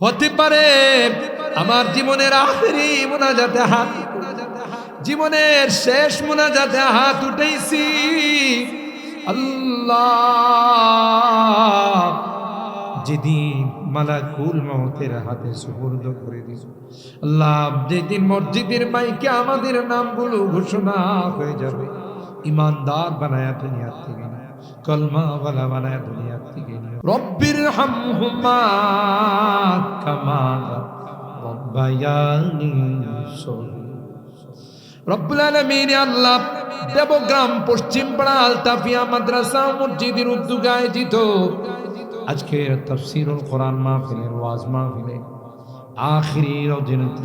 হতে পারে আমার জীবনের আখেরি মোনাজাতে হাত, জীবনের শেষ মোনাজাতে হাত উঠেছি আল্লাহ, যেদিন মালাকুল মহতের হাতে সুপর্দ করে দিস। আল্লাহ, যেদিন মসজিদের মাইকে আমাদের নামগুলো ঘোষণা হয়ে যাবে ইমানদার বানায়া দুনিয়ার থেকে নিয়ে কলমা বালা বানায়া দুনিয়ার থেকে নিয়ে রব্বির হামহুমা কামা রব্বায়ানি রব্বুল আলামিন আল্লাহ দেবগ্রাম, পশ্চিম পাড়া আলতাফিয়া মাদ্রাসা, মসজিদের উদ্যোগে আয়োজিত আজকে তাফসীরুল কোরআন মাহফিলের ওয়াজ মাহফিলে আখিরি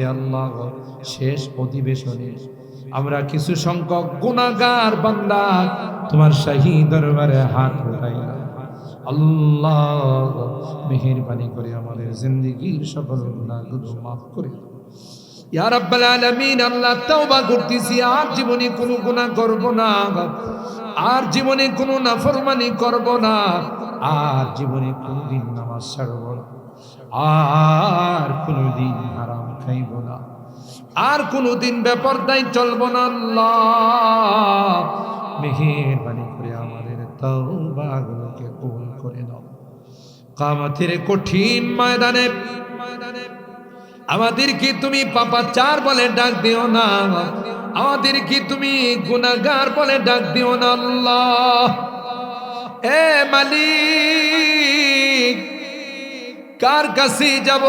আল্লাহ শেষ অধিবেশনে আমরা কিছু সংখ্যক গুণাগার বান্দা তোমার শাহী দরবারে হাত উঠাইলাম। আল্লাহ মেহেরবানি করে আমাদের জিন্দগির সকল গুণাগুলো মাফ করে ইয়া রাব্বাল আলামিন, আল্লাহ তওবা করতেছি, আর জীবনে কোনো গুনাহ করব না। আর জীবনে কোনো নাফরমানি করব না। আর জীবনে কোনোদিন নামাজ ছাড়ব না। আর কোনোদিন হারাম খাইব না। আর কোনোদিন বেপরদায় চলব না, আল্লাহ। মেহেরবানি করে আমাদের তওবাগুলোকে কবুল করে নাও। কামাতের কঠিন ময়দানে ময়দানে আমাদেরকে তুমি পাপা চার বলে ডাক দিও না, আমাদেরকে তুমি গুনাগার বলে ডাক দিও না এ মালিক, কার কাছে যাব,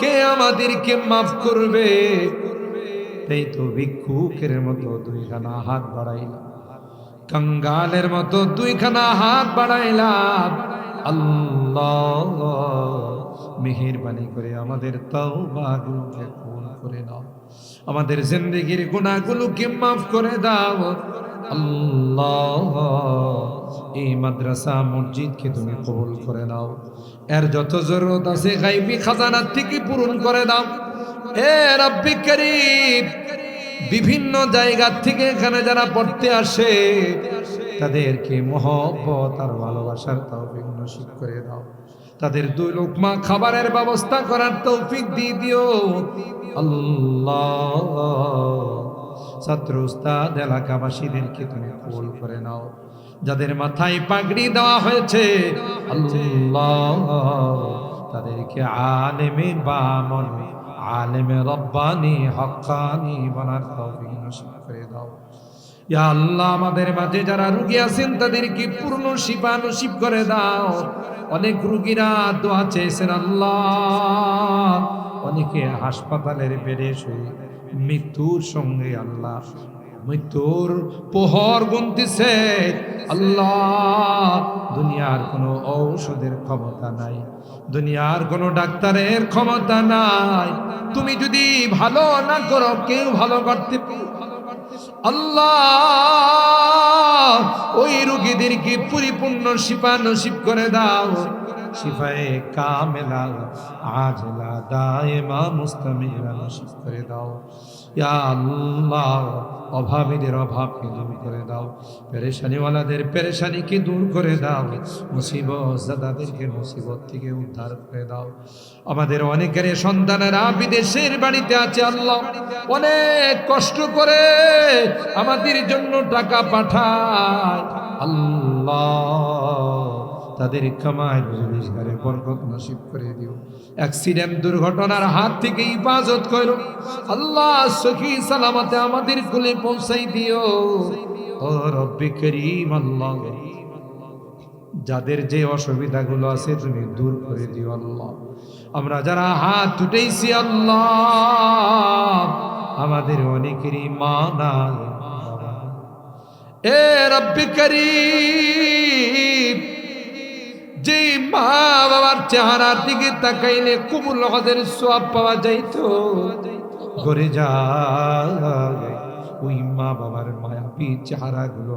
কে আমাদেরকে মাফ করবে? তাই তো ভিক্ষুকের মতো দুইখানা হাত বাড়াইলাম। কঙ্গালের মতো দুইখানা হাত বাড়াইলাম। আল্লাহ, মেহেরবানি করে আমাদের তওবাগুলোকে কবুল করে নাও। আমাদের জিন্দগির গুনাহগুলোকে মাফ করে দাও। আল্লাহ, এই মাদ্রাসা, মসজিদকে তুমি কবুল করে নাও। এর যত জরুরত আছে, গাইবি খাজানার থেকে পূরণ করে দাও। এ রব্বি করিম, বিভিন্ন জায়গা থেকে এখানে যারা পড়তে আসে, তাদেরকে মহব্বত আর ভালোবাসার তৌফিক নসিব করে দাও। তাদের দুই লোকমা খাবারের ব্যবস্থা করার তৌফিক দিয়ে দিও। আল্লাহ। ছাত্র উস্তাদ, এলাকাবাসীদেরকে তুমি কবুল করে নাও। যাদের মাথায় পাগড়ি দেওয়া হয়েছে, আল্লাহ তাদেরকে আলেমে বামন আলেমে রব্বানি হকানি বানার তৌফিক নসিব করে দাও। ইয়া আল্লাহ, আমাদের মাঝে যারা রুগী আছেন, তাদেরকে পূর্ণ শিফা নসিব করে দাও। অনেক রুগীরা দোয়া চেয়েছেন, আল্লাহ। অনেকে হাসপাতালের বেডে শুয়ে মৃত্যুর সঙ্গে আল্লাহ মৃত্যুর পোহর গুনতেছে। আল্লাহ, দুনিয়ার কোনো ঔষধের ক্ষমতা নাই। দুনিয়ার কোনো ডাক্তারের ক্ষমতা নাই। তুমি যদি ভালো না করো, কেউ ভালো করতে আল্লাহ, ওই রুগীদেরকে পরিপূর্ণ শিপা নসিব করে দাও। শিফায়ে কামেলা, আজলা দায়েমা মুস্তামিরা নসিব করে দাও। ইয়া আল্লাহ, অভাবীদের অভাবকে দূর করে দাও। পেরেশানিওয়ালাদের পেরেশানিকে দূর করে দাও। মুসিবত জাদাদেরকে মুসিবত থেকে উদ্ধার করে দাও। আমাদের অনেকের সন্তানেরা বিদেশের বাড়িতে আছে, আল্লাহ অনেক কষ্ট করে আমাদের জন্য টাকা পাঠায়। আল্লাহ তাদের কামায় রোজগারে বরকত নসিব করে দিও। অ্যাক্সিডেন্ট দুর্ঘটনার হাত থেকে ইবাজত করো। আল্লাহ সখী সালামতে আমাদের কুলে পৌঁছাই দিও। ও রব্বি করিম আল্লাহ। যাদের যে অসুবিধাগুলো আছে তুমি দূর করে দিও আল্লাহ। আমরা যারা হাত উঠেছি আল্লাহ, আমাদের অনেকেরই মা নাই। এ রব্বি করিম। যে মা বাবার চেহারার দিকে তাকাইলে কুমুল হজের সব পাওয়া যাইত। ঘরে যায় ওই মা বাবার মায়াবী চেহারা গুলো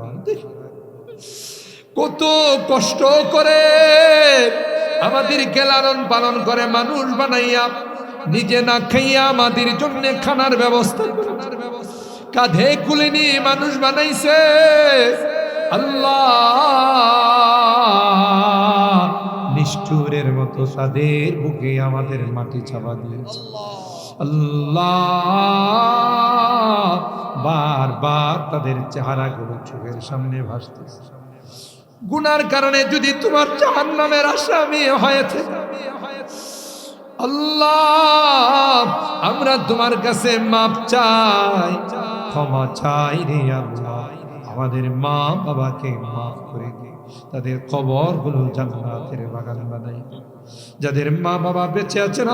কত কষ্ট করে আমাদের লালন পালন করে মানুষ বানাইয়া, নিজে না খাইয়া আমাদের জন্য খানার ব্যবস্থা। কাঁধে কুলে নিয়ে মানুষ বানাইছে। আল্লাহ নিষ্ঠুরের মতো তাদের বুকে আমাদের মাটি চাপা দিয়েছে। আল্লাহ বারবার তাদের চেহারাগুলো চোখের সামনে ভাসতেছে। গুনার কারণে যদি তোমার জাহান নামের আসামি হয়েছে আল্লাহ আমরা তোমার কাছে মাপ চাই, ক্ষমা চাই রে আল্লাহ। আমাদের মা বাবাকে মাফ করে দিই তাদের কবরগুলো জান্নাতের বাগান বানাই। যাদের মা বাবা বেঁচে আছেন,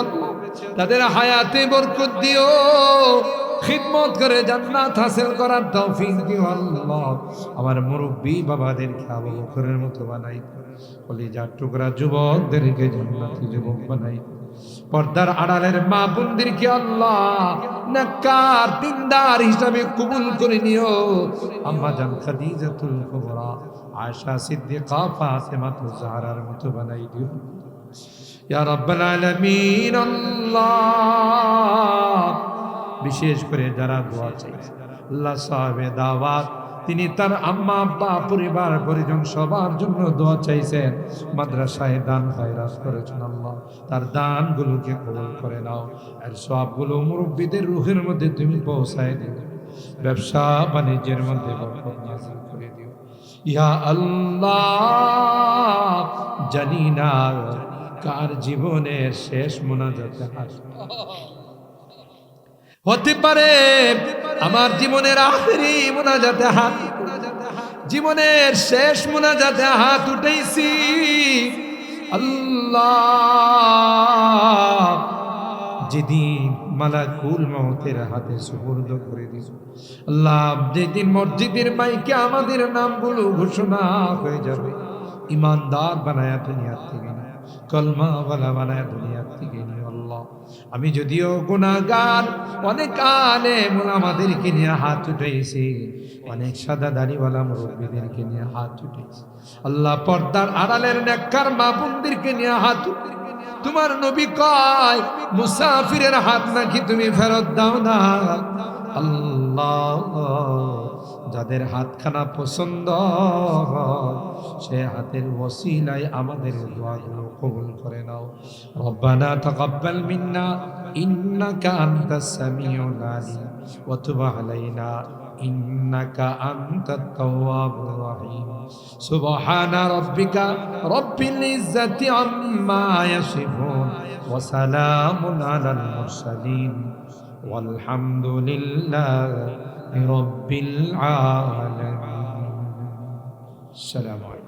তাদের হায়াতে বরকত দিও। খিদমত করে জান্নাত হাসিল করার তৌফিক দিও আল্লাহ। আমার মুরব্বী বাবাদেরকে আবু বকরের মতো বানাই। কলিজার টুকরা যুবকদেরকে জান্নাতি যুবক বানাই। পর্দার আড়ালের মা বোনদেরকে আল্লাহ নাকার দিনদার হিসাবে কবুল করে নিও। আম্মা জান খাদিজাতুল কুবরা, আয়েশা সিদ্দিকা ফাতেমা জাহরার মতো বানাই দিও। ইয়া রাব্বাল আলামিন, আল্লাহ। বিশেষ করে যারা দোয়া চাইছে, আল্লাহ সাহেবে দাওয়াত তিনি তার আম্মা, আব্বা, পরিবার, পরিজন সবার জন্য দোয়া চাইছেন। মাদ্রাসায় দান খয়রাত করেছেন আল্লাহ। তার দানগুলোকে কবল করে নাও। আর সবগুলো মুরব্বীদের রুহের মধ্যে তুমি পৌঁছায় দিও। ব্যবসা বাণিজ্যের মধ্যে করে দিও। ইয়া আল্লাহ, জানি না কার জীবনের শেষ মোনাজাতে হতে পারে আমার জীবনের আখেরি মোনাজাতে হাত, জীবনের শেষ মোনাজাতে হাত উঠেছি আল্লাহ, যেদিন মালাকুল মহতের হাতে সুপর্দ করে দিস। আল্লাহ, যেদিন মসজিদের মাইকে আমাদের নামগুলো ঘোষণা হয়ে যাবে। ইমানদার বানায়া দুনিয়ার থেকে না কলমাওয়ালা বানায়া দুনিয়ার থেকে আমি যদিও গুণাগার, অনেক আলে আমাদেরকে নিয়ে হাত উঠেছি। অনেক সাদা দাড়িওয়ালা মুরব্বীদেরকে নিয়ে হাত উঠেছি। আল্লাহ পর্দার আড়ালের নেককার মা বোনদেরকে নিয়ে হাত উঠে তোমার নবী কয়, মুসাফিরের হাত নাকি তুমি ফেরত দাও না? আল্লাহ যাদের হাতখানা পছন্দ সে হাতের ওসিলায় আমাদের দোয়াগুলো কবুল করে নাও। রব্বানা তাকাব্বাল মিন্না, ইন্নাকা আনতাস সামিউল আলিম, ওয়া তুব আলাইনা। ইন্নাকা আনতাত তাওয়াবুর রহিম সুবহানা রাব্বিকা রব্বিল ইজ্জাতি আম্মা ইয়াসিফুন ওয়া সালামুন আলাল মুরসালিন والحمد لله رب العالمين السلام عليكم